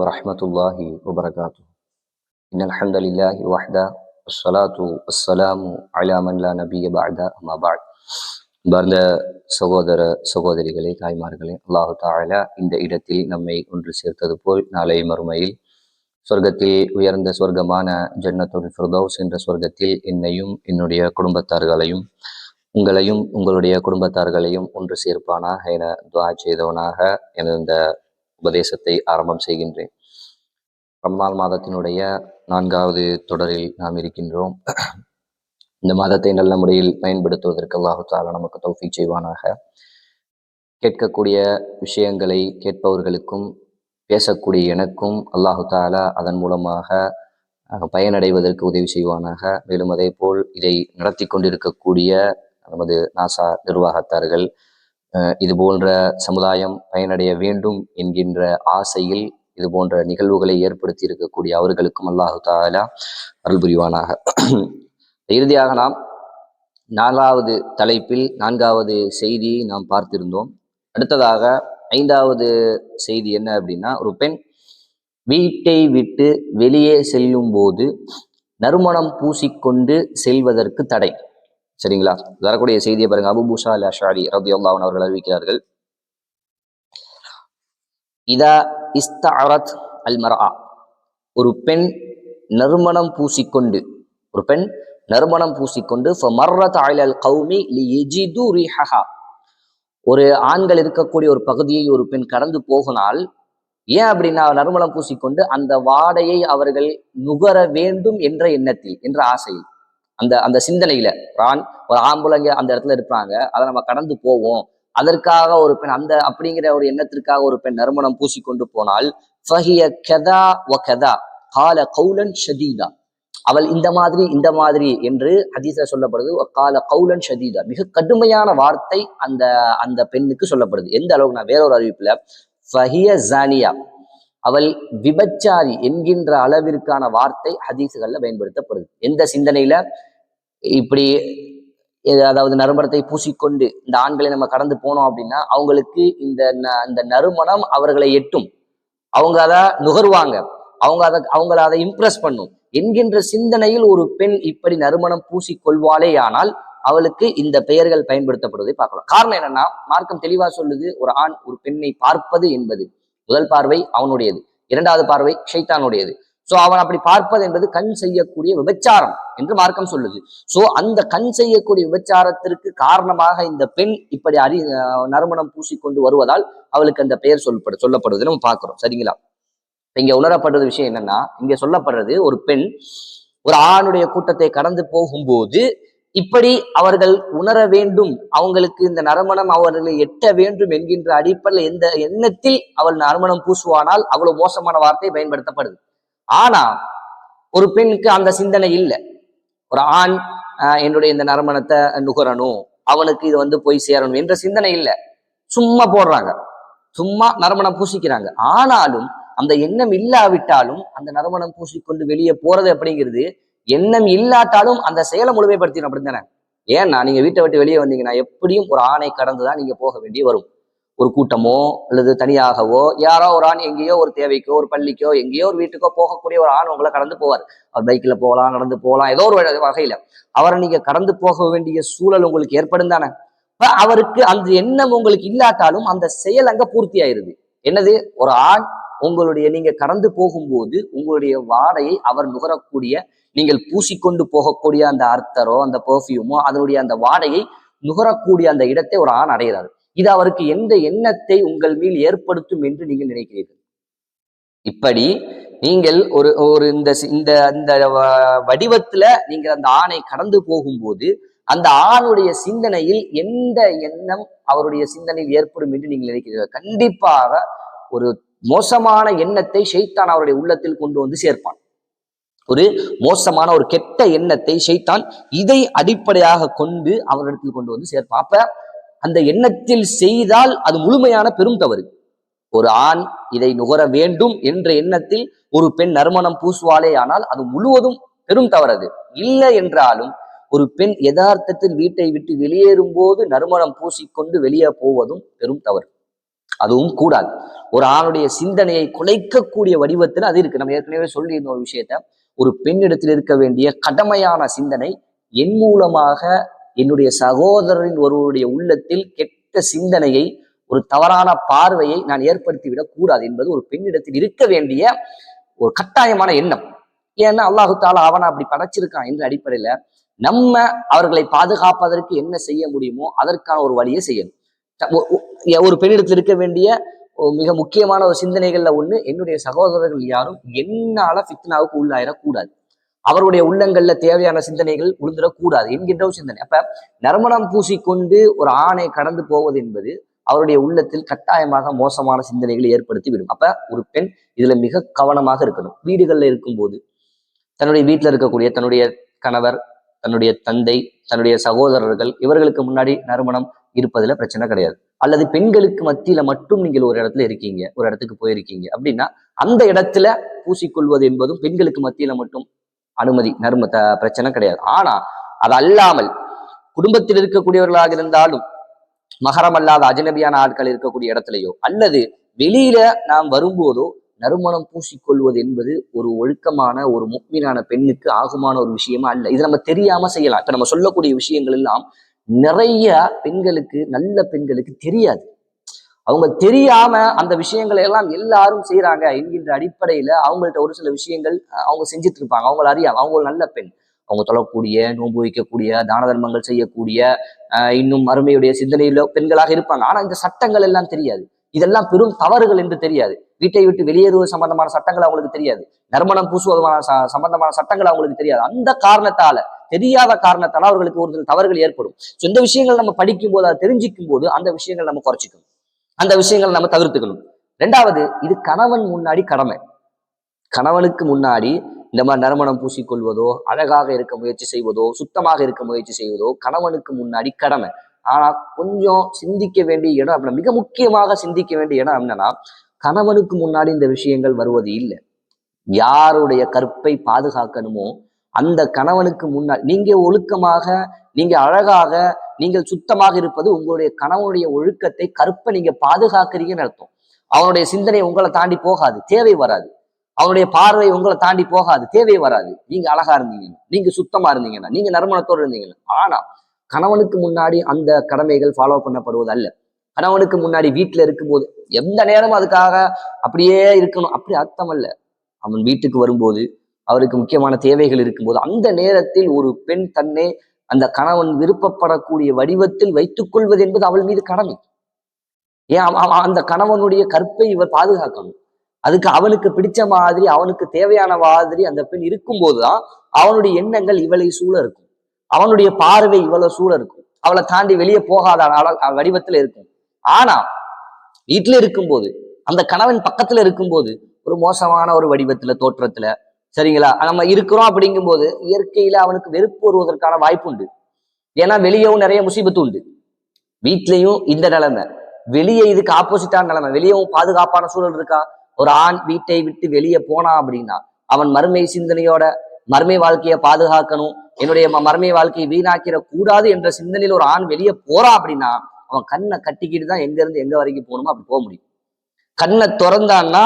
ورحمة الله وبركاته إن الحمد لله وحده والصلاة والسلام على من لا نبي بعد أما بعد பார்ந்த சகோதர சகோதரிகளே தாய்மார்களே அல்லாஹு தாலா இந்த இடத்தில் நம்மை ஒன்று சேர்த்தது போல் நாளை மறுமையில் சொர்க்கத்தில் உயர்ந்த சொர்க்கமான ஜன்னத்துல் ஃபிர்தௌஸ் என்ற சொர்க்கத்தில் என்னையும் என்னுடைய குடும்பத்தார்களையும் உங்களையும் உங்களுடைய குடும்பத்தார்களையும் ஒன்று சேர்ப்பானாக என துவா செய்தவனாக எனது இந்த உபதேசத்தை ஆரம்பம் செய்கின்றேன். ரம்மான் மாதத்தினுடைய நான்காவது தொடரில் நாம் இருக்கின்றோம். இந்த மாதத்தை நல்ல முறையில் பயன்படுத்துவதற்கு அல்லாஹு தாலா நமக்கு தௌஃபி செய்வானாக. கேட்கக்கூடிய விஷயங்களை கேட்பவர்களுக்கும் பேசக்கூடிய எனக்கும் அல்லாஹு தாலா அதன் மூலமாக பயனடைவதற்கு உதவி செய்வானாக. மேலும் அதே போல் இதை நடத்தி கொண்டிருக்கக்கூடிய நமது நாசா நிர்வாகத்தார்கள் இது போன்ற சமுதாயம் பயனடைய வேண்டும் என்கின்ற ஆசையில் இது போன்ற நிகழ்வுகளை ஏற்படுத்தி இருக்கக்கூடிய அவர்களுக்கும் அல்லாஹு தாலா அருள் புரிவானாக. இறுதியாக நாம் நாலாவது தலைப்பில் நான்காவது செய்தியை நாம் பார்த்திருந்தோம். அடுத்ததாக ஐந்தாவது செய்தி என்ன அப்படின்னா ஒரு பெண் வீட்டை விட்டு வெளியே செல்லும் போது நறுமணம் பூசிக்கொண்டு செல்வதற்கு தடை. சரிங்களா? வரக்கூடிய செய்தியை பாருங்க. அபுபூஷா அல் அஷாரி ரபி அல்லாவன் அவர்கள் அறிவிக்கிறார்கள். இதா இஸ்தாரத் அல் மரா ஒரு பெண் நறுமணம் பூசிக்கொண்டு ஒரு பெண் நறுமணம் பூசிக்கொண்டு ஒரு ஆண்கள் இருக்கக்கூடிய ஒரு பகுதியை ஒரு பெண் கடந்து போகினால் ஏன் அப்படின்னா நறுமணம் பூசிக்கொண்டு அந்த வாடையை அவர்கள் நுகர வேண்டும் என்ற எண்ணத்தில் என்ற ஆசையில். அந்த அந்த சிந்தனையில ரான் ஒரு ஆம்புலங்க அந்த இடத்துல இருப்பாங்க. அதை நம்ம கடந்து போவோம். அதற்காக ஒரு பெண் அந்த அப்படிங்கிற ஒரு எண்ணத்திற்காக ஒரு பெண் நறுமணம் பூசிக்கொண்டு போனால் ஃபஹிய கதா ஒ கதா கால கௌலன் ஷதீதா. அவள் இந்த மாதிரி இந்த மாதிரி என்று ஹதீஸ சொல்லப்படுது. கால கௌலன் ஷதீதா. மிக கடுமையான வார்த்தை அந்த அந்த பெண்ணுக்கு சொல்லப்படுது. எந்த அளவுக்கு நான் வேற ஒரு அறிவிப்புல ஃபஹிய ஜானியா. அவள் விபச்சாரி என்கின்ற அளவிற்கான வார்த்தை ஹதீசுகள்ல பயன்படுத்தப்படுது. எந்த சிந்தனையில? இப்படி அதாவது நறுமணத்தை பூசிக்கொண்டு இந்த ஆண்களை நம்ம கடந்து போனோம் அப்படின்னா அவங்களுக்கு இந்த அந்த நறுமணம் அவர்களை எட்டும். அவங்க அதை நுகர்வாங்க. அவங்க அதை அவங்கள அதை இம்ப்ரெஸ் பண்ணும். என்கின்ற சிந்தனையில் ஒரு பெண் இப்படி நறுமணம் பூசி கொள்வாளே ஆனால் அவளுக்கு இந்த பெயர்கள் பயன்படுத்தப்படுவதை பார்க்கலாம். காரணம் என்னன்னா மார்க்கம் தெளிவா சொல்லுது ஒரு ஆண் ஒரு பெண்ணை பார்ப்பது என்பது முதல் பார்வை அவனுடையது. இரண்டாவது பார்வை ஷைத்தானுடையது. சோ அவன் அப்படி பார்ப்பது என்பது கண் செய்யக்கூடிய விபச்சாரம் என்று மார்க்கம் சொல்லுது. சோ அந்த கண் செய்யக்கூடிய விபச்சாரத்திற்கு காரணமாக இந்த பெண் இப்படி அறி நறுமணம் பூசிக்கொண்டு வருவதால் அவளுக்கு அந்த பெயர் சொல்லப்படு சொல்லப்படுவதை நம்ம பார்க்கிறோம். சரிங்களா? இங்க உணரப்படுறது விஷயம் என்னன்னா இங்க சொல்லப்படுறது ஒரு பெண் ஒரு ஆணுடைய கூட்டத்தை கடந்து போகும்போது இப்படி அவர்கள் உணர வேண்டும். அவங்களுக்கு இந்த நறுமணம் அவர்களை எட்ட வேண்டும் என்கின்ற அடிப்படையில் எந்த எண்ணத்தில் அவள் நறுமணம் பூசுவானால் அவ்வளவு மோசமான வார்த்தை பயன்படுத்தப்படுது. ஆனா ஒரு பெண்ணுக்கு அந்த சிந்தனை இல்லை. ஒரு ஆண் என்னுடைய இந்த நறுமணத்தை நுகரணும் அவனுக்கு இது வந்து போய் சேரணும் என்ற சிந்தனை இல்லை. சும்மா போடுறாங்க. சும்மா நறுமணம் பூசிக்கிறாங்க. ஆனாலும் அந்த எண்ணம் இல்லாவிட்டாலும் அந்த நறுமணம் பூசிக்கொண்டு வெளியே போறது அப்படிங்கிறது எண்ணம் இல்லாட்டாலும் அந்த செயலை முழுமைப்படுத்தணும் அப்படின்னு தானே ஏன்னா நீங்க வீட்டை விட்டு வெளியே வந்தீங்கன்னா எப்படியும் ஒரு ஆணை கடந்து தான் நீங்க போக வேண்டிய வரும். ஒரு கூட்டமோ அல்லது தனியாகவோ யாரோ ஒரு ஆண் எங்கேயோ ஒரு தேவைக்கோ ஒரு பள்ளிக்கோ எங்கேயோ ஒரு வீட்டுக்கோ போகக்கூடிய ஒரு ஆண் உங்களை கடந்து போவார். அவர் பைக்கில் போகலாம் நடந்து போகலாம் ஏதோ ஒரு வகையில. அவரை நீங்கள் கடந்து போக வேண்டிய சூழல் உங்களுக்கு ஏற்படும் தானே? அவருக்கு அந்த எண்ணம் உங்களுக்கு இல்லாட்டாலும் அந்த செயல் அங்கே பூர்த்தி ஆயிருது என்னது? ஒரு ஆண் உங்களுடைய நீங்க கடந்து போகும்போது உங்களுடைய வாடையை அவர் நுகரக்கூடிய நீங்கள் பூசிக்கொண்டு போகக்கூடிய அந்த அர்த்தரோ அந்த பெர்ஃப்யூமோ அதனுடைய அந்த வாடையை நுகரக்கூடிய அந்த இடத்தை ஒரு ஆண் அடைகிறார். இது அவருக்கு எந்த எண்ணத்தை உங்கள் மேல் ஏற்படுத்தும் என்று நீங்கள் நினைக்கிறீர்கள்? இப்படி நீங்கள் ஒரு ஒரு இந்த இந்த அந்த வடிவத்துல நீங்க அந்த ஆணை கடந்து போகும்போது அந்த ஆணுடைய சிந்தனையில் எந்த எண்ணம் அவருடைய சிந்தனையில் ஏற்படும் என்று நீங்கள் நினைக்கிறீர்கள்? கண்டிப்பாக ஒரு மோசமான எண்ணத்தை ஷெய்தான் அவருடைய உள்ளத்தில் கொண்டு வந்து சேர்ப்பான். ஒரு மோசமான ஒரு கெட்ட எண்ணத்தை ஷெய்தான் இதை அடிப்படையாக கொண்டு அவரிடத்தில் கொண்டு வந்து சேர்ப்பான். அப்ப அந்த எண்ணத்தில் செய்தால் அது முழுமையான பெரும் தவறு. ஒரு ஆண் இதை நுகர வேண்டும் என்ற எண்ணத்தில் ஒரு பெண் நறுமணம் பூசுவாளே ஆனால் அது முழுவதும் பெரும் தவறது. இல்லை என்றாலும் ஒரு பெண் யதார்த்தத்தில் வீட்டை விட்டு வெளியேறும் போது நறுமணம் பூசிக்கொண்டு வெளியே போவதும் பெரும் தவறு. அதுவும் கூடாது. ஒரு ஆணுடைய சிந்தனையை குலைக்கக்கூடிய வடிவத்தில் அது இருக்கு. நம்ம ஏற்கனவே சொல்லியிருந்த ஒரு விஷயத்த ஒரு பெண்ணிடத்தில் இருக்க வேண்டிய கடமையான சிந்தனை என் மூலமாக என்னுடைய சகோதரரின் ஒருவருடைய உள்ளத்தில் கெட்ட சிந்தனையை ஒரு தவறான பார்வையை நான் ஏற்படுத்திவிடக் கூடாது என்பது ஒரு பெண்ணிடத்தில் இருக்க வேண்டிய ஒரு கட்டாயமான எண்ணம். ஏன்னா அல்லாஹு தாலா அவனை அப்படி படைச்சிருக்கான் என்ற அடிப்படையில நம்ம அவர்களை பாதுகாப்பதற்கு என்ன செய்ய முடியுமோ அதற்கான ஒரு வழியை செய்யணும். ஒரு பெண்ணிடத்தில் இருக்க வேண்டிய மிக முக்கியமான ஒரு சிந்தனைகள்ல ஒண்ணு என்னுடைய சகோதரர்கள் யாரும் என்னால ஃபித்னாவுக்கு உள்ளாயிடக்கூடாது அவருடைய உள்ளங்கள்ல தேவையான சிந்தனைகள் உழுந்துடக்கூடாது என்கின்ற ஒரு சிந்தனை. அப்ப நறுமணம் பூசிக்கொண்டு ஒரு ஆணை கடந்து போவது என்பது அவருடைய உள்ளத்தில் கட்டாயமாக மோசமான சிந்தனைகளை ஏற்படுத்தி விடும். அப்ப ஒரு பெண் இதுல மிக கவனமாக இருக்கணும். வீடுகள்ல இருக்கும்போது தன்னுடைய வீட்டுல இருக்கக்கூடிய தன்னுடைய கணவர் தன்னுடைய தந்தை தன்னுடைய சகோதரர்கள் இவர்களுக்கு முன்னாடி நறுமணம் இருப்பதுல பிரச்சனை கிடையாது. அல்லது பெண்களுக்கு மத்தியில மட்டும் நீங்கள் ஒரு இடத்துல இருக்கீங்க ஒரு இடத்துக்கு போயிருக்கீங்க அப்படின்னா அந்த இடத்துல பூசிக்கொள்வது என்பதும் பெண்களுக்கு மத்தியில மட்டும் அனுமதி நறும பிரச்சனை கிடையாது. ஆனா அது அல்லாமல் குடும்பத்தில் இருக்கக்கூடியவர்களாக இருந்தாலும் மகரம் அல்லாத அஜனபியான ஆட்கள் இருக்கக்கூடிய இடத்துலையோ அல்லது வெளியில நாம் வரும்போதோ நறுமணம் பூசிக்கொள்வது என்பது ஒரு ஒழுக்கமான ஒரு முக்மீனான பெண்ணுக்கு ஆகுமான ஒரு விஷயமா அல்ல. இது நம்ம தெரியாம செய்யலாம். இப்ப நம்ம சொல்லக்கூடிய விஷயங்கள் எல்லாம் நிறைய பெண்களுக்கு நல்ல பெண்களுக்கு தெரியாது. அவங்க தெரியாம அந்த விஷயங்களை எல்லாம் எல்லாரும் செய்யறாங்க என்கின்ற அடிப்படையில அவங்கள்ட்ட ஒரு சில விஷயங்கள் அவங்க செஞ்சுட்டு இருப்பாங்க அவங்கள அறியாம. அவங்க ஒரு நல்ல பெண். அவங்க தொழக்கூடிய நோன்பு வைக்கக்கூடிய தான தர்மங்கள் செய்யக்கூடிய இன்னும் அருமையுடைய சிந்தனையில பெண்களாக இருப்பாங்க. ஆனா இந்த சட்டங்கள் எல்லாம் தெரியாது. இதெல்லாம் பெரும் தவறுகள் என்று தெரியாது. வீட்டை விட்டு வெளியேறுவது சம்பந்தமான சட்டங்கள் அவங்களுக்கு தெரியாது. நறுமணம் பூசுவதமான ச- சம்பந்தமான சட்டங்கள் அவங்களுக்கு தெரியாது. அந்த காரணத்தால தெரியாத காரணத்தால அவர்களுக்கு ஒரு சில தவறுகள் ஏற்படும். சொந்த இந்த விஷயங்கள் நம்ம படிக்கும் போது அதை தெரிஞ்சிக்கும் போது அந்த விஷயங்கள் நம்ம குறைச்சிக்கணும். அந்த விஷயங்களை நம்ம தவிர்த்துக்கணும். ரெண்டாவது இது கணவன் முன்னாடி கடமை. கணவனுக்கு முன்னாடி இந்த மாதிரி நறுமணம் பூசிக்கொள்வதோ அழகாக இருக்க முயற்சி செய்வதோ சுத்தமாக இருக்க முயற்சி செய்வதோ கணவனுக்கு முன்னாடி கடமை. ஆனா கொஞ்சம் சிந்திக்க வேண்டிய இடம் அப்படின்னா மிக முக்கியமாக சிந்திக்க வேண்டிய இடம் என்னன்னா கணவனுக்கு முன்னாடி இந்த விஷயங்கள் வருவது இல்லை. யாருடைய கற்பை பாதுகாக்கணுமோ அந்த கணவனுக்கு முன்னாடி நீங்க ஒழுக்கமாக நீங்க அழகாக நீங்கள் சுத்தமாக இருப்பது உங்களுடைய கணவனுடைய ஒழுக்கத்தை கற்பை நீங்க பாதுகாக்கிறீங்கன்னு அர்த்தம். அவனுடைய சிந்தனை உங்களை தாண்டி போகாது தேவை வராது. அவனுடைய பார்வை உங்களை தாண்டி போகாது தேவை வராது. நீங்க அழகா இருந்தீங்கன்னா நீங்க சுத்தமா இருந்தீங்கன்னா நீங்க நறுமணத்தோடு இருந்தீங்கன்னா ஆனா கணவனுக்கு முன்னாடி அந்த கடமைகள் ஃபாலோ பண்ணப்படுவது அல்ல. கணவனுக்கு முன்னாடி வீட்டுல இருக்கும்போது எந்த நேரமும் அதுக்காக அப்படியே இருக்கணும் அப்படி அர்த்தம் அல்ல. அவன் வீட்டுக்கு வரும்போது அவருக்கு முக்கியமான தேவைகள் இருக்கும்போது அந்த நேரத்தில் ஒரு பெண் தன்னை அந்த கணவன் விருப்பப்படக்கூடிய வடிவத்தில் வைத்துக் கொள்வது என்பது அவள் மீது கடமை. ஏன்? அந்த கணவனுடைய கற்பை இவர் பாதுகாக்கணும். அதுக்கு அவனுக்கு பிடிச்ச மாதிரி அவனுக்கு தேவையான மாதிரி அந்த பெண் இருக்கும்போதுதான் அவனுடைய எண்ணங்கள் இவளை சூழ இருக்கும். அவனுடைய பார்வை இவளை சூழ இருக்கும். அவளை தாண்டி வெளியே போகாத வடிவத்துல இருக்கும். ஆனா வீட்டுல இருக்கும்போது அந்த கணவன் பக்கத்துல இருக்கும்போது ஒரு மோசமான ஒரு வடிவத்துல தோற்றத்துல சரிங்களா? நம்ம இருக்கிறோம் அப்படிங்கும்போது இயற்கையில அவனுக்கு வெறுப்பு வருவதற்கான வாய்ப்பு உண்டு ஏன்னா வெளியவும் நிறைய முசீபத்து உண்டு. வீட்லயும் இந்த நிலைமை. வெளியே இதுக்கு ஆப்போசிட்டான நிலைமை. வெளியவும் பாதுகாப்பான சூழல் இருக்கா? ஒரு ஆண் வீட்டை விட்டு வெளியே போனா அப்படின்னா அவன் மறுமை சிந்தனையோட மறுமை வாழ்க்கையை பாதுகாக்கணும் என்னுடைய ம- மறுமை வாழ்க்கையை வீணாக்கிற கூடாது என்ற சிந்தனையில ஒரு ஆண் வெளியே போறான் அப்படின்னா அவன் கண்ணை கட்டிக்கிட்டு தான் எங்க இருந்து எங்க வரைக்கும் போகணுமோ அப்படி போக முடியும். கண்ணை திறந்தான்னா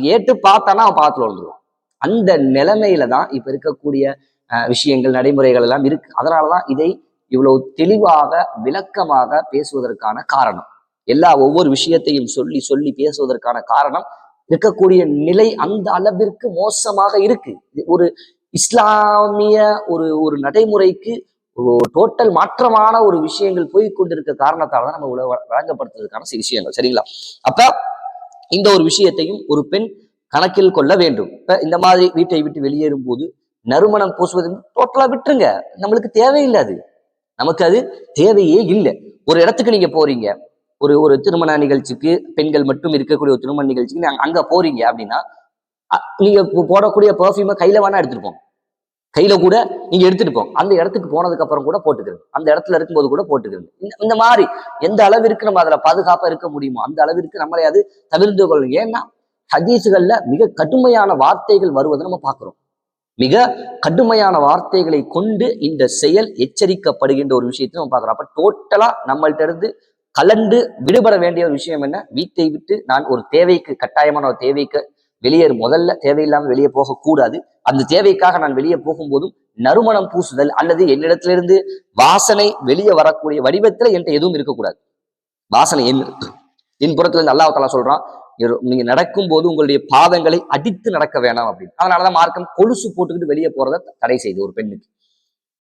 ஏட்டு பார்த்தானா அவன் பார்த்துல விழுந்துருவான். அந்த நிலைமையில தான் இப்ப இருக்கக்கூடிய அஹ், விஷயங்கள் நடைமுறைகள் எல்லாம் இருக்கு. அதனாலதான் இதை இவ்வளவு தெளிவாக விளக்கமாக பேசுவதற்கான காரணம். எல்லா ஒவ்வொரு விஷயத்தையும் சொல்லி சொல்லி பேசுவதற்கான காரணம் இருக்கக்கூடிய நிலை அந்த அளவிற்கு மோசமாக இருக்கு. இது ஒரு இஸ்லாமிய ஒரு ஒரு நடைமுறைக்கு டோட்டல் மாற்றமான ஒரு விஷயங்கள் போய் கொண்டிருக்க காரணத்தால தான் நம்ம உலக வழங்கப்படுத்துறதுக்கான சில விஷயங்கள். சரிங்களா? அப்ப இந்த ஒரு விஷயத்தையும் ஒரு பெண் கணக்கில் கொள்ள வேண்டும். இப்ப இந்த மாதிரி வீட்டை விட்டு வெளியேறும் போது நறுமணம் பூசுவது டோட்டலா விட்டுருங்க. நம்மளுக்கு தேவையில்லை அது. நமக்கு அது தேவையே இல்லை. ஒரு இடத்துக்கு நீங்க போறீங்க. ஒரு ஒரு திருமண நிகழ்ச்சிக்கு பெண்கள் மட்டும் இருக்கக்கூடிய ஒரு திருமண நிகழ்ச்சிக்கு நாங்கள் அங்க போறீங்க அப்படின்னா நீங்கள் நீங்க போடக்கூடிய பர்ஃப்யூமை கையில வேணா எடுத்துருப்போம் கையில கூட நீங்க எடுத்துட்டு போங்க. அந்த இடத்துக்கு போனதுக்கு அப்புறம் கூட போட்டுக்கிறங்க அந்த இடத்துல இருக்கும்போது கூட போட்டுக்கிறங்க இந்த- இந்த மாதிரி எந்த அளவிற்கு நம்ம அதுல பாதுகாப்பா இருக்க முடியுமோ அந்த அளவிற்கு நம்மளை அது தவிர்த்து கொள்ளணும். ஏன்னா ஹதீஸுகள்ல மிக கடுமையான வார்த்தைகள் வருவதை நம்ம பார்க்குறோம். மிக கடுமையான வார்த்தைகளை கொண்டு இந்த செயல் எச்சரிக்கப்படுகின்ற ஒரு விஷயத்தை நம்ம பார்க்குறோம். அப்ப டோட்டலா நம்மள்ட்ட இருந்து கலண்டு விடுபட வேண்டிய ஒரு விஷயம் என்ன? வீட்டை விட்டு நான் ஒரு தேவைக்கு கட்டாயமான ஒரு தேவைக்கு வெளியே முதல்ல தேவையில்லாமல் வெளியே போகக்கூடாது. அந்த தேவைக்காக நான் வெளியே போகும்போதும் நறுமணம் பூசுதல் அல்லது என்னிடத்திலிருந்து வாசனை வெளியே வரக்கூடிய வடிவத்துல என்கிட்ட எதுவும் இருக்கக்கூடாது. வாசனை என் என் புறத்துல இருந்து அல்லாஹ் சொல்றான் நீங்க நீங்க நடக்கும்போது உங்களுடைய பாதங்களை அடித்து நடக்க வேணாம் அப்படின்னு. அதனாலதான் மார்க்கம் கொலுசு போட்டுக்கிட்டு வெளியே போறதை தடை செய்து ஒரு பெண்ணுக்கு.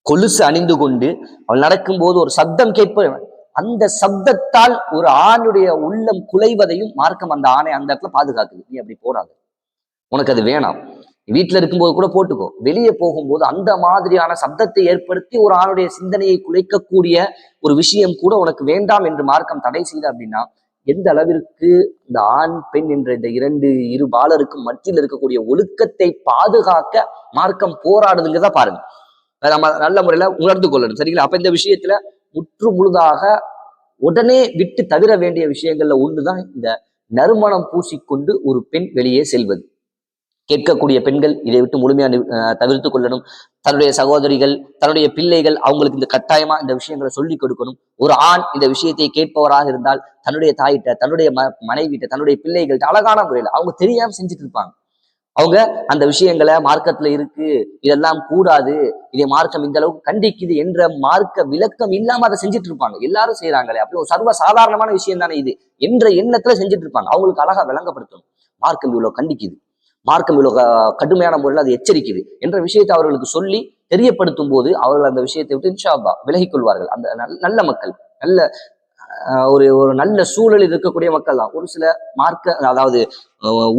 கொலுசு அணிந்து கொண்டு அவள் நடக்கும்போது ஒரு சப்தம் கேட்ப அந்த சப்தத்தால் ஒரு ஆணுடைய உள்ளம் குலைவதையும் மார்க்கம் அந்த ஆணை அந்த இடத்துல பாதுகாக்குது. நீ அப்படி போடாது. உனக்கு அது வேணாம். வீட்டுல இருக்கும்போது கூட போட்டுக்கோ. வெளியே போகும்போது அந்த மாதிரியான சப்தத்தை ஏற்படுத்தி ஒரு ஆணுடைய சிந்தனையை குலைக்கக்கூடிய ஒரு விஷயம் கூட உனக்கு வேண்டாம் என்று மார்க்கம் தடை செய்த அப்படின்னா எந்த அளவிற்கு இந்த ஆண் பெண் என்ற இந்த இரண்டு இரு பாலருக்கும் மத்தியில் இருக்கக்கூடிய ஒழுக்கத்தை பாதுகாக்க மார்க்கம் போராடுதுங்கிறத பாருங்க. அதை நம்ம நல்ல முறையில உணர்ந்து கொள்ளணும். சரிங்களா? அப்ப இந்த விஷயத்துல முற்று முழுதாக உடனே விட்டு தவிர வேண்டிய விஷயங்கள்ல ஒண்ணுதான் இந்த நறுமணம் பூசிக்கொண்டு ஒரு பெண் வெளியே செல்வது. கேட்கக்கூடிய பெண்கள் இதை விட்டு முழுமையாக தவிர்த்து கொள்ளணும். தன்னுடைய சகோதரிகள் தன்னுடைய பிள்ளைகள் அவங்களுக்கு இந்த கட்டாயமா இந்த விஷயங்களை சொல்லி கொடுக்கணும். ஒரு ஆண் இந்த விஷயத்தை கேட்பவராக இருந்தால் தன்னுடைய தாயிட்ட தன்னுடைய ம மனைவிட்ட தன்னுடைய பிள்ளைகள்கிட்ட அழகான முறையில் அவங்க தெரியாம செஞ்சுட்டு இருப்பாங்க. அவங்க அந்த விஷயங்களை மார்க்கத்துல இருக்கு இதெல்லாம் கூடாது இதை மார்க்கம் இந்த அளவுக்கு கண்டிக்குது என்ற மார்க்க விளக்கம் இல்லாம அதை செஞ்சுட்டு இருப்பாங்க. எல்லாரும் செய்யறாங்களே அப்படி ஒரு சர்வ சாதாரணமான விஷயம் தானே இது என்ற எண்ணத்துல செஞ்சுட்டு இருப்பாங்க. அவங்களுக்கு அழகா விளங்கப்படுத்தணும். மார்க்கம் இவ்வளவு கண்டிக்குது. மார்க்கம் இவ்வளவு கடுமையான முறையில் அது எச்சரிக்குது என்ற விஷயத்தை அவர்களுக்கு சொல்லி தெரியப்படுத்தும் போது அவர்கள் அந்த விஷயத்தை விட்டு இன்ஷாபா விலகிக் கொள்வார்கள். அந்த நல்ல- நல்ல மக்கள் நல்ல ஆஹ், ஒரு ஒரு நல்ல சூழலில் இருக்கக்கூடிய மக்கள் தான். ஒரு சில மார்க்க அதாவது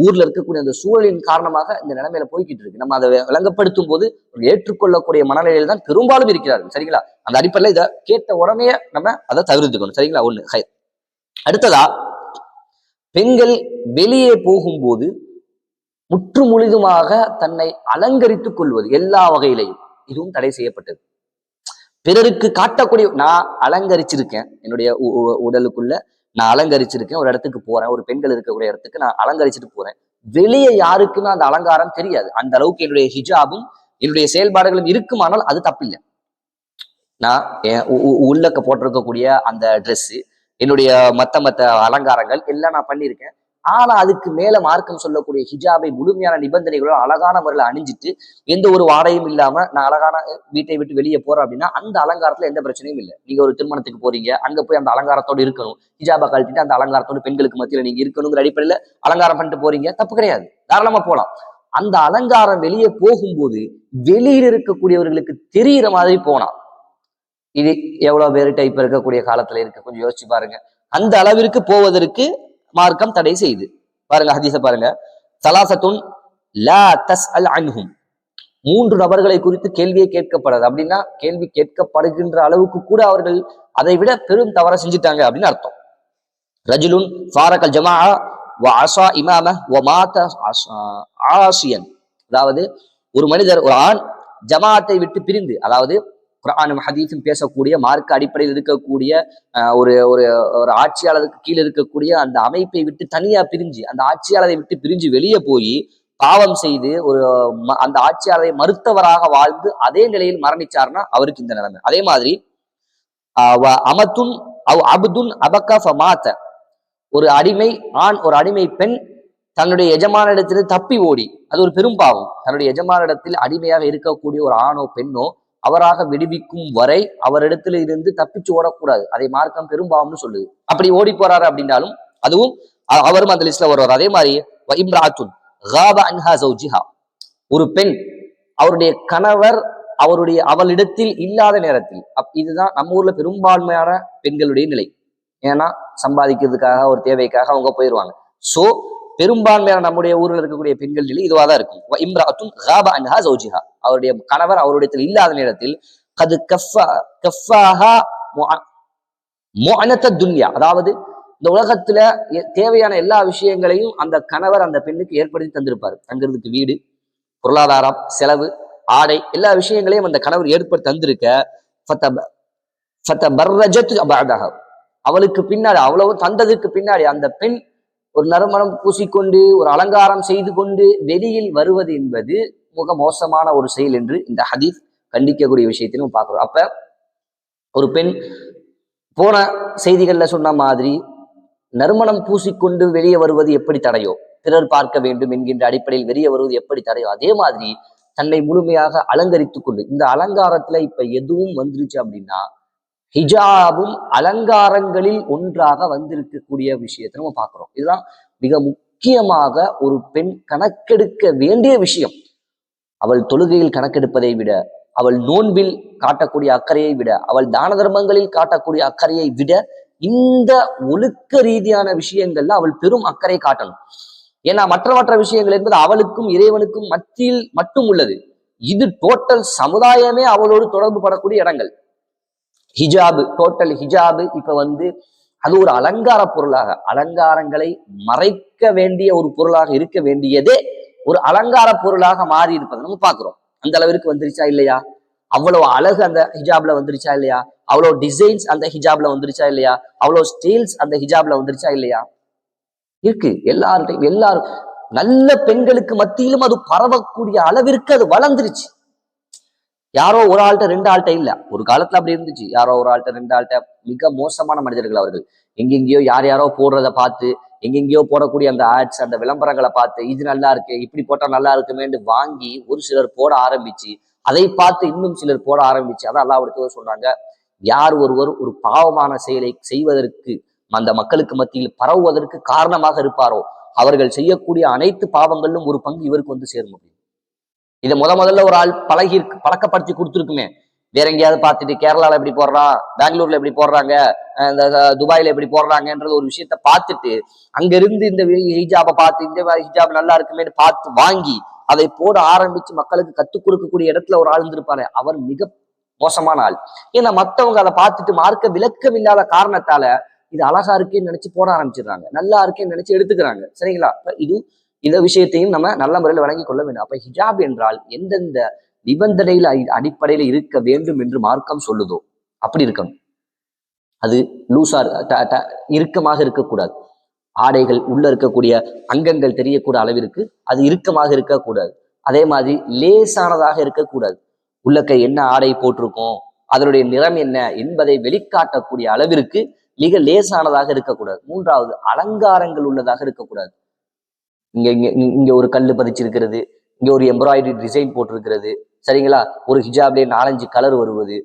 ஊர்ல இருக்கக்கூடிய அந்த சூழலின் காரணமாக இந்த நிலைமையில போய்கிட்டு இருக்கு. நம்ம அதை விளங்கப்படுத்தும் போது ஏற்றுக்கொள்ளக்கூடிய மனநிலையில் தான் பெரும்பாலும் இருக்கிறார்கள். சரிங்களா? அந்த அடிப்படையில் இதை கேட்ட உடனே நம்ம அதை தவிர்த்துக்கணும். சரிங்களா? ஒண்ணு ஹை. அடுத்ததா பெண்கள் வெளியே போகும்போது முற்று முழுதுமாக தன்னை அலங்கரித்துக் கொள்வது எல்லா வகையிலையும் இதுவும் தடை செய்யப்பட்டது. பிறருக்கு காட்டக்கூடிய நான் அலங்கரிச்சிருக்கேன் என்னுடைய உ- உ- உடலுக்குள்ள நான் அலங்கரிச்சிருக்கேன் ஒரு இடத்துக்கு போறேன் ஒரு பெண்கள் இருக்கக்கூடிய இடத்துக்கு நான் அலங்கரிச்சுட்டு போறேன். வெளியே யாருக்குமே அந்த அலங்காரம் தெரியாது. அந்த அளவுக்கு என்னுடைய ஹிஜாபும் என்னுடைய செயல்பாடுகளும் இருக்குமானால் அது தப்பில்லை. நான் என் உ- உள்ளக்க போட்டிருக்கக்கூடிய அந்த ட்ரெஸ்ஸு என்னுடைய மத்த மத்த அலங்காரங்கள் எல்லாம் நான் பண்ணியிருக்கேன். ஆனா அதுக்கு மேல மார்க்கம் சொல்லக்கூடிய ஹிஜாபை முழுமையான நிபந்தனைகளோட அழகான முறையில் அணிஞ்சிட்டு எந்த ஒரு வாடையும் இல்லாம நான் அழகான வீட்டை விட்டு வெளியே போறேன் அப்படின்னா அந்த அலங்காரத்துல எந்த பிரச்சனையும் இல்லை. நீங்க ஒரு திருமணத்துக்கு போறீங்க அங்க போய் அந்த அலங்காரத்தோட இருக்கணும். ஹிஜாபை கழட்டிட்டு அந்த அலங்காரத்தோட பெண்களுக்கு மத்தியில நீங்க இருக்கணுங்கிற அடிப்படையில அலங்காரம் பண்ணிட்டு போறீங்க. தப்பு கிடையாது. தாராளமா போலாம். அந்த அலங்காரம் வெளியே போகும்போது வெளியில் இருக்கக்கூடியவர்களுக்கு தெரியிற மாதிரி போனா இது எவ்வளவு பேர்கிட்ட இப்ப இருக்கக்கூடிய காலத்துல இருக்கு? கொஞ்சம் யோசிச்சு பாருங்க. அந்த அளவிற்கு போவதற்கு மார்க்கம் தடை செய்து. பாருங்க ஹதீச பாருங்க. சலாசத்துன் லா தஸ் அல் அன்ஹும். மூன்று நபர்களை குறித்து கேள்வியே கேட்கப்படாது. அப்படின்னா கேள்வி கேட்கப்படுகின்ற அளவுக்கு கூட அவர்கள் அதை விட பெரும் தவற செஞ்சுட்டாங்க அப்படின்னு அர்த்தம். ரஜுலுன் ஃபாரகல் ஜமா வ அசா இமாம வ மாத ஆசியன். அதாவது ஒரு மனிதர் ஒரு ஆண் ஜமாத்தை விட்டு பிரிந்து அதாவது குரானும் ஹதீஃபும் பேசக்கூடிய மார்க்க அடிப்படையில் இருக்கக்கூடிய ஒரு ஒரு ஒரு ஆட்சியாளருக்கு கீழே இருக்கக்கூடிய அந்த அமைப்பை விட்டு தனியா பிரிஞ்சு அந்த ஆட்சியாளரை விட்டு பிரிஞ்சு வெளியே போய் பாவம் செய்து ஒரு ம- அந்த ஆட்சியாளரை மறுத்தவராக வாழ்ந்து அதே நிலையில் மரணிச்சார்னா அவருக்கு இந்த நிலைமை. அதே மாதிரி ஆஹ், வ- அமத்துன் அவ் அபுதுன் அபக்க ஒரு அடிமை ஆண் ஒரு அடிமை பெண் தன்னுடைய எஜமானிடத்திலிருந்து தப்பி ஓடி அது ஒரு பெரும் பாவம். தன்னுடைய எஜமானிடத்தில் அடிமையாக இருக்கக்கூடிய ஒரு ஆணோ பெண்ணோ அவராக விடுவிக்கும் வரை அவரிடத்துல இருந்து தப்பிச்சு ஓடக்கூடாது. அதை மார்க்கம் பெரும்பாம்னு சொல்லுது. அப்படி ஓடி போறாரு அப்படின்னாலும் அதுவும் அவரும் அந்த லிஸ்ட்ல வருவார். அதே மாதிரி இம்ராத்துன் அன்ஹா ஒரு பெண் அவருடைய கணவர் அவருடைய அவளிடத்தில் இல்லாத நேரத்தில் அப் இதுதான் நம்ம ஊர்ல பெரும்பான்மையான பெண்களுடைய நிலை. ஏன்னா சம்பாதிக்கிறதுக்காக ஒரு தேவைக்காக அவங்க போயிடுவாங்க சோ பெரும்பான்மையான நம்முடைய ஊரில் இருக்கக்கூடிய பெண்கள் நிலை தான் இருக்கும். வ ஹாபா அன்ஹா சௌஜிஹா. அவருடைய கணவர் அவருடைய இல்லாத நேரத்தில் கது கஃபா கஃபாஹா முஅ- துன்யா. அதாவது இந்த உலகத்துல தேவையான எல்லா விஷயங்களையும் அந்த கணவர் அந்த பெண்ணுக்கு ஏற்படுத்தி தந்திருப்பாரு. தங்குறதுக்கு வீடு பொருளாதாரம் செலவு ஆடை எல்லா விஷயங்களையும் அந்த கணவர் ஏற்படுத்தி தந்திருக்க அவளுக்கு பின்னாடி அவ்வளவு தந்ததுக்கு பின்னாடி அந்த பெண் ஒரு நறுமணம் பூசிக்கொண்டு ஒரு அலங்காரம் செய்து கொண்டு வெளியில் வருவது என்பது மிக மோசமான ஒரு செயல் என்று இந்த ஹதீஸ் கண்டிக்கக்கூடிய விஷயத்தையும் பார்க்குறோம். அப்ப ஒரு பெண் போன செய்திகள்ல சொன்ன மாதிரி நறுமணம் பூசிக்கொண்டு வெளியே வருவது எப்படி தடையோ பிறர் பார்க்க வேண்டும் என்கின்ற அடிப்படையில் வெளியே வருவது எப்படி தடையோ அதே மாதிரி தன்னை முழுமையாக அலங்கரித்துக் கொண்டு இந்த அலங்காரத்துல இப்ப எதுவும் வந்துருச்சு அப்படின்னா ஹிஜாபும் அலங்காரங்களில் ஒன்றாக வந்திருக்கக்கூடிய விஷயத்தை நம்ம பார்க்குறோம். இதுதான் மிக முக்கியமாக ஒரு பெண் கணக்கெடுக்க வேண்டிய விஷயம். அவள் தொழுகையில் கணக்கெடுப்பதை விட அவள் நோன்பில் காட்டக்கூடிய அக்கறையை விட அவள் தான தர்மங்களில் காட்டக்கூடிய அக்கறையை விட இந்த ஒழுக்க ரீதியான விஷயங்கள்ல அவள் பெரும் அக்கறை காட்டணும். ஏன்னா மற்ற மற்ற விஷயங்கள் என்பது அவளுக்கும் இறைவனுக்கும் மத்தியில் மட்டும் உள்ளது. இது டோட்டல் சமுதாயமே அவளோடு தொடர்பு படக்கூடிய இடங்கள். ஹிஜாபு டோட்டல் ஹிஜாபு இப்ப வந்து அது ஒரு அலங்கார பொருளாக அலங்காரங்களை மறைக்க வேண்டிய ஒரு பொருளாக இருக்க வேண்டியதே ஒரு அலங்கார பொருளாக மாறி இருப்பதை நம்ம பார்க்குறோம். அந்த அளவிற்கு வந்துருச்சா இல்லையா? அவ்வளவு அழகு அந்த ஹிஜாப்ல வந்துருச்சா இல்லையா? அவ்வளோ டிசைன்ஸ் அந்த ஹிஜாப்ல வந்துருச்சா இல்லையா? அவ்வளோ ஸ்டைல்ஸ் அந்த ஹிஜாப்ல வந்துருச்சா இல்லையா? இருக்கு. எல்லார்ட்டையும் எல்லாரும் நல்ல பெண்களுக்கு மத்தியிலும் அது பரவக்கூடிய அளவிற்கு அது வளர்ந்துருச்சு. யாரோ ஒரு ஆள்கிட்ட ரெண்டு ஆள்கிட்ட இல்ல. ஒரு காலத்துல அப்படி இருந்துச்சு. யாரோ ஒரு ஆள்கிட்ட ரெண்டு ஆள்கிட்ட மிக மோசமான மனிதர்கள் அவர்கள். எங்கெங்கேயோ யார் யாரோ போடுறத பார்த்து எங்கெங்கேயோ போடக்கூடிய அந்த ஆட்ஸ் அந்த விளம்பரங்களை பார்த்து இது நல்லா இருக்கு இப்படி போட்டா நல்லா இருக்குமேன்னு வாங்கி ஒரு சிலர் போட ஆரம்பிச்சு அதை பார்த்து இன்னும் சிலர் போட ஆரம்பிச்சு அதான் அல்லாஹ் சொல்றாங்க யார் ஒருவர் ஒரு பாவமான செயலை செய்வதற்கு அந்த மக்களுக்கு மத்தியில் பரவுவதற்கு காரணமாக இருப்பாரோ அவர்கள் செய்யக்கூடிய அனைத்து பாவங்களிலும் ஒரு பங்கு இவருக்கு வந்து சேரும் முடியும் இதை முத முதல்ல ஒரு ஆள் பழகி பழக்கப்படுத்தி கொடுத்துருக்குமே. வேற எங்கேயாவது பார்த்துட்டு கேரளாவில் எப்படி போடுறான் பெங்களூர்ல எப்படி போடுறாங்க இந்த துபாயில எப்படி போடுறாங்கன்றது ஒரு விஷயத்த பார்த்துட்டு அங்கிருந்து இந்த ஹிஜாபை பார்த்து இந்த ஹிஜாப் நல்லா இருக்குமேன்னு பார்த்து வாங்கி அதை போட ஆரம்பிச்சு மக்களுக்கு கத்துக் கொடுக்கக்கூடிய இடத்துல ஒரு ஆள் இருந்திருப்பாரு அவர் மிக மோசமான ஆள். ஏன்னா மற்றவங்க அதை பார்த்துட்டு மார்க்க விளக்கம் இல்லாத காரணத்தால இது அழகா இருக்கேன்னு நினைச்சு போட ஆரம்பிச்சிடுறாங்க. நல்லா இருக்கேன்னு நினைச்சு எடுத்துக்கிறாங்க. சரிங்களா? இது இந்த விஷயத்தையும் நம்ம நல்ல முறையில் வழங்கி கொள்ள வேண்டும். அப்ப ஹிஜாப் என்றால் எந்தெந்த நிபந்தனையில அடிப்படையில் அடிப்படையில இருக்க வேண்டும் என்று மார்க்கம் சொல்லுதோ அப்படி இருக்கணும். அது லூசா இறுக்கமாக இருக்கக்கூடாது. ஆடைகள் உள்ள இருக்கக்கூடிய அங்கங்கள் தெரியக்கூடிய அளவிற்கு அது இறுக்கமாக இருக்கக்கூடாது. அதே மாதிரி லேசானதாக இருக்கக்கூடாது. உள்ளக்க என்ன ஆடை போட்டிருக்கோம் அதனுடைய நிறம் என்ன என்பதை வெளிக்காட்டக்கூடிய அளவிற்கு மிக லேசானதாக இருக்கக்கூடாது. மூன்றாவது அலங்காரங்கள் உள்ளதாக இருக்கக்கூடாது. இங்க இங்க இங்க- ஒரு கல்லு பதிச்சிருக்கிறது இங்க ஒரு எம்ப்ராய்டரி டிசைன் போட்டிருக்கிறது சரிங்களா? ஒரு ஹிஜாப்லயே நாலஞ்சு கலர் வருவது.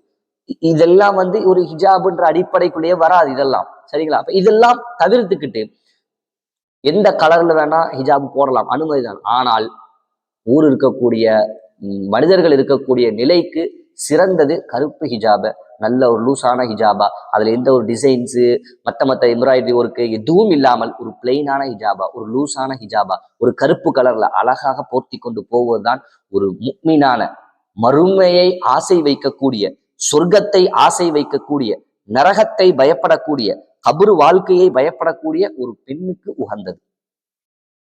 இதெல்லாம் வந்து ஒரு ஹிஜாப்ன்ற அடிப்படைக்குள்ளேயே வராது இதெல்லாம் சரிங்களா? அப்ப இதெல்லாம் தவிர்த்துக்கிட்டு எந்த கலர்ல வேணா ஹிஜாப் போடலாம் அனுமதிதான். ஆனால் ஊர் இருக்கக்கூடிய மனிதர்கள் இருக்கக்கூடிய நிலைக்கு சிறந்தது கருப்பு ஹிஜாப நல்ல ஒரு லூஸான ஹிஜாபா. அதுல எந்த ஒரு டிசைன்ஸு மத்த மற்ற எம்ப்ராய்டரி ஒர்க்கு எதுவும் இல்லாமல் ஒரு பிளெயினான ஹிஜாபா ஒரு லூஸான ஹிஜாபா ஒரு கருப்பு கலர்ல அழகாக போர்த்தி கொண்டு போவதுதான் ஒரு முக்மீனான மறுமையை ஆசை வைக்கக்கூடிய சொர்க்கத்தை ஆசை வைக்கக்கூடிய நரகத்தை பயப்படக்கூடிய கபரு வாழ்க்கையை பயப்படக்கூடிய ஒரு பெண்ணுக்கு உகந்தது.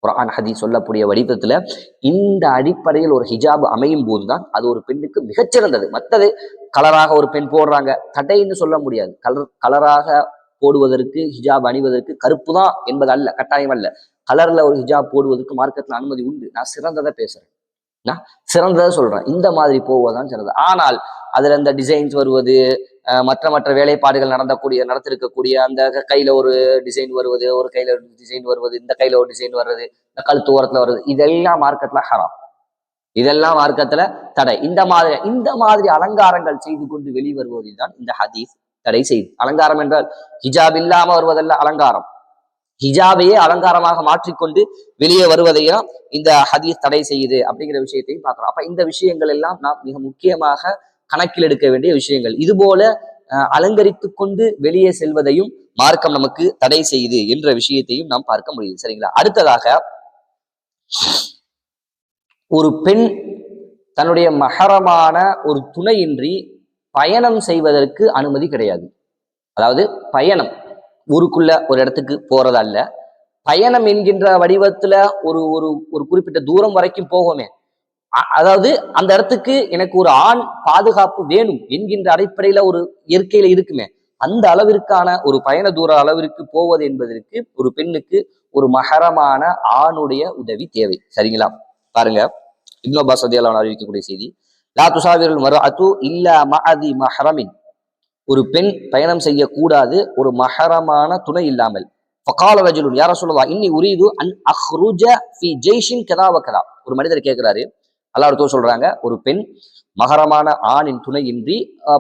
குரான் ஹதீஸ் சொல்லக்கூடிய வடிவத்துல இந்த அடிப்படையில் ஒரு ஹிஜாப் அமையும் போது தான் அது ஒரு பெண்ணுக்கு மிகச்சிறந்தது. மற்றது கலராக ஒரு பெண் போடுறாங்க. தடைன்னு சொல்ல முடியாது. கலர் கலராக போடுவதற்கு ஹிஜாப் அணிவதற்கு கருப்பு தான் என்பது அல்ல கட்டாயம் அல்ல. கலர்ல ஒரு ஹிஜாப் போடுவதற்கு மார்க்கத்தில் அனுமதி உண்டு. நான் சிறந்ததை பேசுறேன். நான் சிறந்ததை சொல்றேன். இந்த மாதிரி போவதுதான் சிறந்தது. ஆனால் அதுல இந்த டிசைன்ஸ் வருவது அஹ் மற்ற மற்ற வேலைப்பாடுகள் நடந்தக்கூடிய நடத்திருக்கக்கூடிய அந்த கையில் கையில ஒரு டிசைன் வருவது ஒரு கையில ஒரு டிசைன் வருவது இந்த கையில ஒரு டிசைன் வர்றது இந்த கழுத்து ஓரத்துல வருது இதெல்லாம் மார்க்கத்துல ஹராம் இதெல்லாம் மார்க்கத்துல தடை. இந்த மாதிரி இந்த மாதிரி அலங்காரங்கள் செய்து கொண்டு வெளிவருவதில் தான் இந்த ஹதீஸ் தடை செய்து. அலங்காரம் என்றால் ஹிஜாப் இல்லாம வருவதல்ல அலங்காரம். ஹிஜாபையே அலங்காரமாக மாற்றிக்கொண்டு வெளியே வருவதையும் இந்த ஹதீஸ் தடை செய்யுது அப்படிங்கிற விஷயத்தையும் பார்க்கிறோம். அப்ப இந்த விஷயங்கள் எல்லாம் நாம் மிக முக்கியமாக கணக்கில் எடுக்க வேண்டிய விஷயங்கள். இது போல கொண்டு வெளியே செல்வதையும் மார்க்கம் நமக்கு தடை செய்யுது என்ற விஷயத்தையும் நாம் பார்க்க முடியுது சரிங்களா? அடுத்ததாக ஒரு பெண் தன்னுடைய மகரமான ஒரு துணையின்றி பயணம் செய்வதற்கு அனுமதி கிடையாது. அதாவது பயணம் ஊருக்குள்ள ஒரு இடத்துக்கு போறதல்ல. பயணம் என்கின்ற வடிவத்துல ஒரு ஒரு ஒரு குறிப்பிட்ட தூரம் வரைக்கும் போகுமே. அதாவது அந்த இடத்துக்கு எனக்கு ஒரு ஆண் பாதுகாப்பு வேணும் என்கின்ற அடிப்படையில ஒரு இயற்கையில இருக்குமே. அந்த அளவிற்கான ஒரு பயண தூர அளவிற்கு போவது என்பதற்கு ஒரு பெண்ணுக்கு ஒரு மகரமான ஆணுடைய உதவி தேவை. சரிங்களா? பாருங்க. இப்னு பாசதியால் அவன் அறிவிக்கக்கூடிய செய்தி. லா துசாவிரல் மறு அது இல்லா மஹதி மஹரமின். ஒரு பெண் பயணம் செய்யக்கூடாது ஒரு மகரமான துணை இல்லாமல். ஃபகால ரஜுலுன் யார சொல்லலாம் இன்னி உரீது அன் அஹ்ருஜ ஃபி ஜெய்ஷின் கதாவ கதா. ஒரு மனிதர் கேட்கிறாரு அல்லாஹ் தோ சொல்றாங்க ஒரு பெண் மகரமான ஆணின் துணையின்றி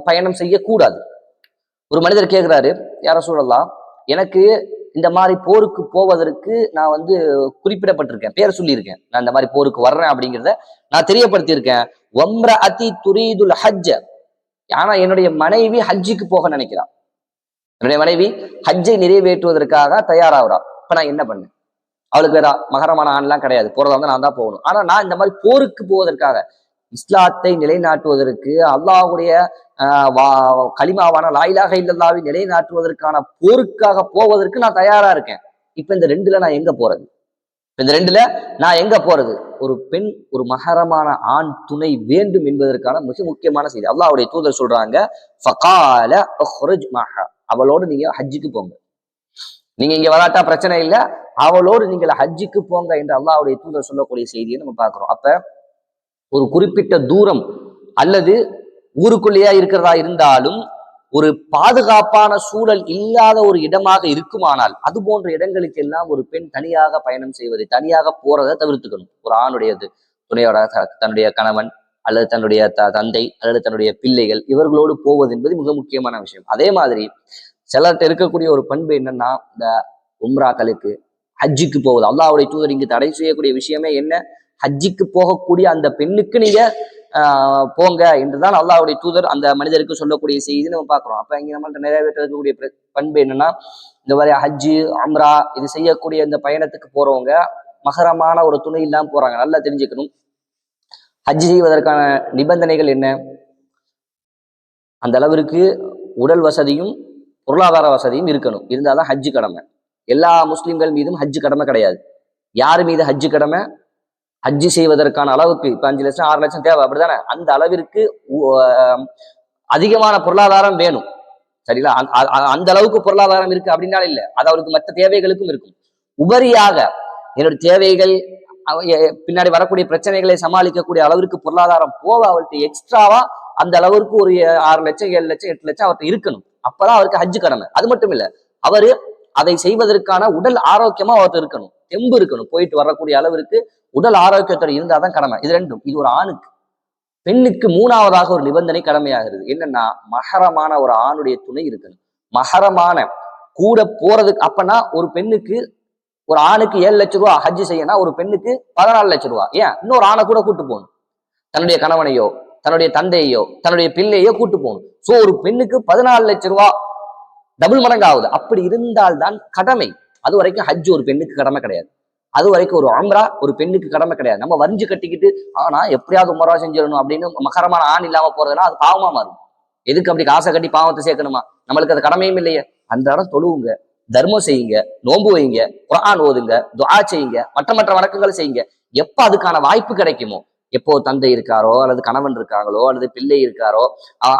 பயணம் செய்யக்கூடாது. ஒரு மனிதர் கேட்கிறாரு யார சொல்லலாம் எனக்கு இந்த மாதிரி போருக்கு போவதற்கு நான் வந்து குறிப்பிடப்பட்டிருக்கேன் பேர் சொல்லியிருக்கேன். நான் இந்த மாதிரி போருக்கு வர்றேன் அப்படிங்கிறத நான் தெரியப்படுத்தியிருக்கேன். ஒம்ர அதி துரீதுல் ஹஜ்ஜ. ஆனா என்னுடைய மனைவி ஹஜ்ஜுக்கு போக நினைக்கிறான். என்னுடைய மனைவி ஹஜ்ஜை நிறைவேற்றுவதற்காக தயாராகிறான். இப்ப நான் என்ன பண்ணேன்? அவளுக்கு வேற மகரமான ஆண்லாம் கிடையாது. போறதா வந்து நான் தான் போகணும். ஆனா நான் இந்த மாதிரி போருக்கு போவதற்காக இஸ்லாத்தை நிலைநாட்டுவதற்கு அல்லாஹுடைய களிமாவான வா- லாயிலாக இல்லல்லாவை நிலைநாட்டுவதற்கான போருக்காக போவதற்கு நான் தயாரா இருக்கேன். இப்ப இந்த ரெண்டுல நான் எங்க போறது? இப்ப இந்த ரெண்டுல நான் எங்க போறது? ஒரு பெண் ஒரு மகரமான ஆண் துணை வேண்டும் என்பதற்கான மிக முக்கியமான செய்தி. அல்லாவுடைய தூதர் சொல்றாங்க மஹா. அவளோடு நீங்க ஹஜ்ஜுக்கு போங்க. நீங்க இங்க வராட்டா பிரச்சனை இல்லை. அவளோடு நீங்கள் ஹஜ்ஜிக்கு போங்க என்று அல்லாவுடைய தூதர் சொல்லக்கூடிய செய்தியை நம்ம பார்க்கிறோம். அப்ப ஒரு குறிப்பிட்ட தூரம் அல்லது ஊருக்குள்ளேயா இருக்கிறதா இருந்தாலும் ஒரு பாதுகாப்பான சூழல் இல்லாத ஒரு இடமாக இருக்குமானால் அது போன்ற இடங்களுக்கு எல்லாம் ஒரு பெண் தனியாக பயணம் செய்வதை தனியாக போறதை தவிர்த்துக்கணும். ஒரு ஆணுடையது துணையோட தன்னுடைய கணவன் அல்லது தன்னுடைய த தந்தை அல்லது தன்னுடைய பிள்ளைகள் இவர்களோடு போவது என்பது மிக முக்கியமான விஷயம். அதே மாதிரி சிலர்கிட்ட இருக்கக்கூடிய ஒரு பண்பு என்னன்னா இந்த உம்ராக்களுக்கு ஹஜ்ஜுக்கு போவது. அல்லாவுடைய தூதர் இங்கு தடை செய்யக்கூடிய விஷயமே என்ன? ஹஜ்ஜிக்கு போகக்கூடிய அந்த பெண்ணுக்கு நீங்க போங்க என்றுதான் அல்லாவுடைய தூதர் அந்த மனிதருக்கு சொல்லக்கூடிய செய்தி நம்ம பார்க்குறோம். அப்போ இங்கே நம்மள்ட்ட நிறைவேற்ற இருக்கக்கூடிய பிர- பண்பு என்னன்னா இந்த மாதிரி ஹஜ்ஜு அம்ரா இது செய்யக்கூடிய இந்த பயணத்துக்கு போறவங்க மகரமான ஒரு துணை இல்லாமல் போறாங்க. நல்லா தெரிஞ்சுக்கணும். ஹஜ் செய்வதற்கான நிபந்தனைகள் என்ன? அந்த அளவிற்கு உடல் வசதியும் பொருளாதார வசதியும் இருக்கணும். இருந்தாதான் ஹஜ்ஜு கடமை. எல்லா முஸ்லீம்கள் மீதும் ஹஜ்ஜு கடமை கிடையாது. யார் மீது ஹஜ்ஜு கடமை? ஹஜ்ஜு செய்வதற்கான அளவுக்கு இப்போ அஞ்சு லட்சம் ஆறு லட்சம் தேவை அப்படிதானே அந்த அளவிற்கு அதிகமான பொருளாதாரம் வேணும். சரிங்களா? அந்த- அந்த அளவுக்கு பொருளாதாரம் இருக்கு அப்படின்னாலும் இல்லை. அது அவருக்கு மற்ற தேவைகளுக்கும் இருக்கும். உபரியாக என்னோட தேவைகள் அவ- பின்னாடி வரக்கூடிய பிரச்சனைகளை சமாளிக்கக்கூடிய அளவிற்கு பொருளாதாரம் போக அவர்கிட்ட எக்ஸ்ட்ராவா அந்த அளவிற்கு ஒரு ஆறு லட்சம் ஏழு லட்சம் எட்டு லட்சம் அவர்கிட்ட இருக்கணும். அப்பதான் அவருக்கு ஹஜ்ஜு கடமை. அது மட்டும் இல்ல அவரு அதை செய்வதற்கான உடல் ஆரோக்கியமா அவர்கிட்ட இருக்கணும். தெம்பு இருக்கணும். போயிட்டு வரக்கூடிய அளவிற்கு உடல் ஆரோக்கியத்தோட இருந்தாதான் கடமை. இது ரெண்டும். இது ஒரு ஆணுக்கு. பெண்ணுக்கு மூணாவதாக ஒரு நிபந்தனை கடமையாகிறது. என்னன்னா மகரமான ஒரு ஆணுடைய துணை இருக்கணும். மகரமான கூட போறதுக்கு அப்பனா ஒரு பெண்ணுக்கு ஒரு ஆணுக்கு ஏழு லட்ச ரூபா ஹஜ் செய்யணும் ஒரு பெண்ணுக்கு பதினாலு லட்ச ரூபா. ஏன்? இன்னொரு ஆணை கூட கூட்டு போகணும். தன்னுடைய கணவனையோ தன்னுடைய தந்தையோ தன்னுடைய பிள்ளையோ கூட்டு போகணும். சோ ஒரு பெண்ணுக்கு பதினாலு லட்சம் ரூபா டபுள் மடங்கு ஆகுது அப்படி இருந்தால்தான் கடமை. அது வரைக்கும் ஹஜ் ஒரு பெண்ணுக்கு கடமை கிடையாது. அது வரைக்கும் ஒரு ஆம்ரா ஒரு பெண்ணுக்கு கடமை கிடையாது. நம்ம வரிஞ்சு கட்டிக்கிட்டு ஆனா எப்படியாவது உமரா செஞ்சிடணும் அப்படின்னு மகரமான ஆண் இல்லாம போறதுனா அது பாவமா மாறும். எதுக்கு அப்படி காசை கட்டி பாவத்தை சேர்க்கணுமா? நம்மளுக்கு அது கடமையும் இல்லையே. அன்றாடம் தொழுவுங்க தர்மம் செய்யுங்க நோன்பு வைங்க குரான் ஓதுங்க துவா செய்யுங்க மற்ற மற்ற வணக்கங்களை செய்யுங்க. எப்ப அதுக்கான வாய்ப்பு கிடைக்குமோ எப்போ தந்தை இருக்காரோ அல்லது கணவன் இருக்காங்களோ அல்லது பிள்ளை இருக்காரோ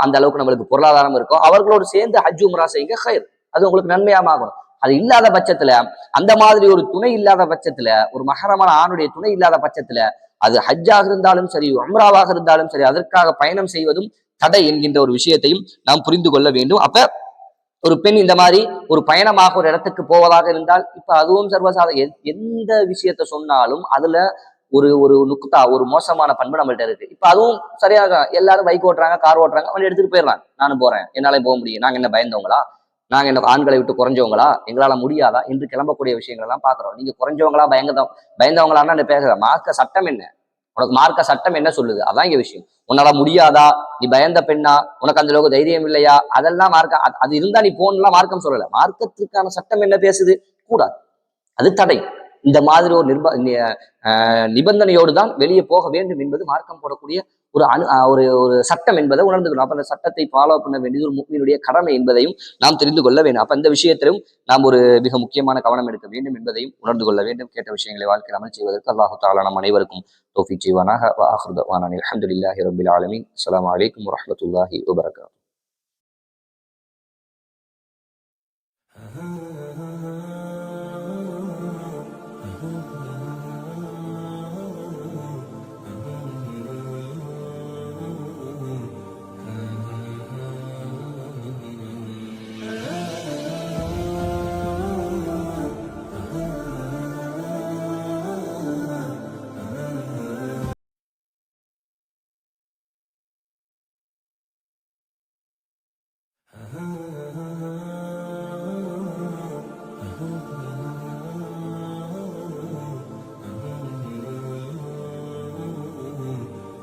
அந்த அளவுக்கு நம்மளுக்கு பொருளாதாரம் இருக்கோ அவர்களோடு சேர்ந்து ஹஜ் உம்ரா செய்யுங்க ஹயர் அது உங்களுக்கு நன்மையாகும் அது இல்லாத பட்சத்துல அந்த மாதிரி ஒரு துணை இல்லாத பட்சத்துல ஒரு மகரமான ஆணுடைய துணை இல்லாத பட்சத்துல அது ஹஜ்ஜாக இருந்தாலும் சரி உம்ராவாக இருந்தாலும் சரி அதற்காக பயணம் செய்வதும் தடை என்கின்ற ஒரு விஷயத்தையும் நாம் புரிந்து கொள்ள வேண்டும். அப்ப ஒரு பெண் இந்த மாதிரி ஒரு பயணமாக ஒரு இடத்துக்கு போவதாக இருந்தால் இப்ப அதுவும் சர்வசாத எந்த விஷயத்த சொன்னாலும் அதுல ஒரு ஒரு நுக்தா ஒரு மோசமான பண்பு நம்மள்ட்ட இருக்கு. இப்ப அதுவும் சரியாக எல்லாரும் பைக் ஓட்டுறாங்க கார் ஓட்டுறாங்க அவன் எடுத்துட்டு போயிடலாம். நானும் போறேன். என்னாலே போக முடியும். நாங்க என்ன பயந்தவங்களா? நாங்க என்ன ஆண்களை விட்டு குறைஞ்சவங்களா? எங்களால முடியாதா? என்று கிளம்பக்கூடிய விஷயங்கள் எல்லாம் பாக்குறோம் நீங்க குறைஞ்சவங்களா பயங்கத பயந்தவங்களான்னு பேசுற? மார்க்க சட்டம் என்ன? உனக்கு மார்க்க சட்டம் என்ன சொல்லுது? அதான் இங்க விஷயம். உன்னால முடியாதா? நீ பயந்த பெண்ணா? உனக்கு அந்த அளவுக்கு தைரியம் இல்லையா? அதெல்லாம் மார்க்க அது- அது இருந்தா நீ போன்லாம் மார்க்கம் சொல்லல. மார்க்கத்திற்கான சட்டம் என்ன பேசுது? கூடாது. அது தடை. இந்த மாதிரி ஒரு நிர்ப ஆஹ் நிபந்தனையோடு தான் வெளியே போக வேண்டும் என்பது மார்க்கம் போடக்கூடிய ஒரு அணு ஒரு ஒரு சட்டம் என்பதை உணர்ந்துக்கணும். அப்ப அந்த சட்டத்தை ஃபாலோ பண்ண வேண்டியது ஒரு முக்மீனுடைய கடமை என்பதையும் நாம் தெரிந்து கொள்ள வேண்டும். அப்ப இந்த விஷயத்திலும் நாம் ஒரு மிக முக்கியமான கவனம் எடுக்க வேண்டும் என்பதையும் உணர்ந்து கொள்ள வேண்டும். கேட்ட விஷயங்களை வாழ்க்கையில் அமல் செய்வதற்கு அல்லாஹு தாலா நம் அனைவருக்கும் தோஃபி செய்வானாக. அஹமதுல்லாஹி ரபில் ஆலமின். அஸ்ஸலாமு வலைக்கம் வரமத்துல்லாஹி வபரகாத்துஹு